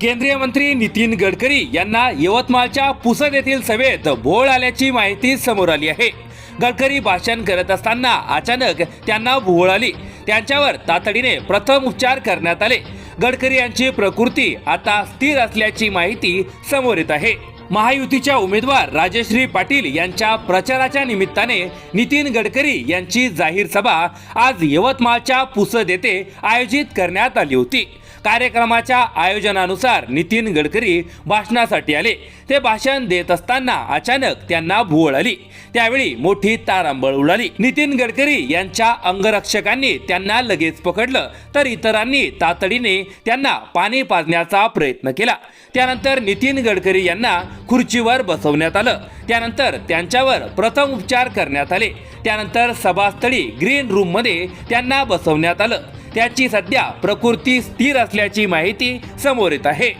केंद्रीय मंत्री नितीन गडकरी यांना यवतमाळच्या पुसद येथील सभेत भोळ आल्याची माहिती समोर आली आहे. गडकरी भाषण करत असताना अचानक त्यांना भोळ आली. त्यांच्यावर तातडीने प्रथम उपचार करण्यात आले. गडकरी यांची प्रकृती आता स्थिर असल्याची माहिती समोर येत आहे. महायुतीच्या उमेदवार राजश्री पाटील यांच्या प्रचाराच्या निमित्ताने नितीन गडकरी यांची जाहीर सभा आज यवतमाळच्या पुसद येथे आयोजित करण्यात आली होती. कार्यक्रमाच्या आयोजनानुसार नितीन गडकरी भाषणासाठी आले. ते भाषण देत असताना अचानक त्यांना भुवळ आली. त्यावेळी मोठी तारांबळ उडाली. नितीन गडकरी यांच्या अंगरक्षकांनी त्यांना लगेच पकडलं तर इतरांनी तातडीने त्यांना पाणी पाजण्याचा प्रयत्न केला. त्यानंतर नितीन गडकरी यांना खुर्चीवर बसवण्यात आलं. त्यानंतर त्यांच्यावर प्रथम उपचार करण्यात आले. त्यानंतर सभास्थळी ग्रीन रूममध्ये त्यांना बसवण्यात आलं. त्याची सध्या प्रकृती स्थिर असल्याची माहिती समोर येत आहे.